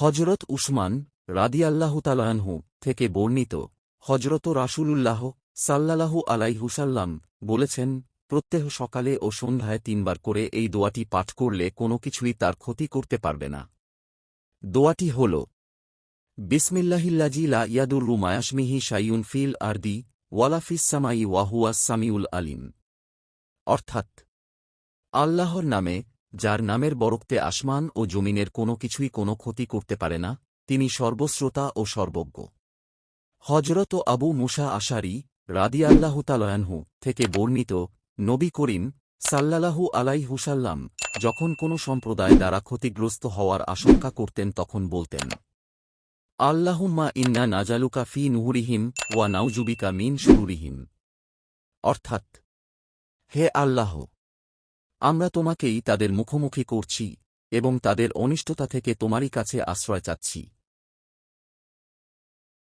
হজরত উসমান রাদিয়াল্লাহু তালানহু থেকে বর্ণিত হজরত রাসূলুল্লাহ সাল্লাল্লাহু আলাইহুসাল্লাম বলেছেন, প্রত্যহ সকালে ও সন্ধ্যায় তিনবার করে এই দোয়াটি পাঠ করলে কোনো কিছুই তার ক্ষতি করতে পারবে না। দোয়াটি হল, বিসমিল্লাহিল্লাজি লা ইয়াদুর রুমায়াশমিহি শাইউন ফিল আরদি ওয়ালাফিস সামাই ওয়াহুয়াস সামিউল আলিম। অর্থাৎ, আল্লাহর নামে যার নামের বরক্তে আসমান ও জমিনের কোনো কিছুই কোনো ক্ষতি করতে পারে না, তিনি সর্বশ্রোতা ও সর্বজ্ঞ। হজরত আবু মুসা আশারি রাদিয়াল্লাহুতালয়ানহু থেকে বর্ণিত নবী করিম সাল্লাহু আলাই হুসাল্লাম যখন কোনো সম্প্রদায় দ্বারা ক্ষতিগ্রস্ত হওয়ার আশঙ্কা করতেন তখন বলতেন, আল্লাহুম্মা ইন্না নাজালুকা ফি নুহুরিহিম ওয়া নাউজুবিকা মিন শুরুরিহিম। অর্থাৎ, হে আল্লাহ আমরা তোমাকেই তাদের মুখোমুখি করছি এবং তাদের অনিষ্টতা থেকে তোমারই কাছে আশ্রয় চাচ্ছি।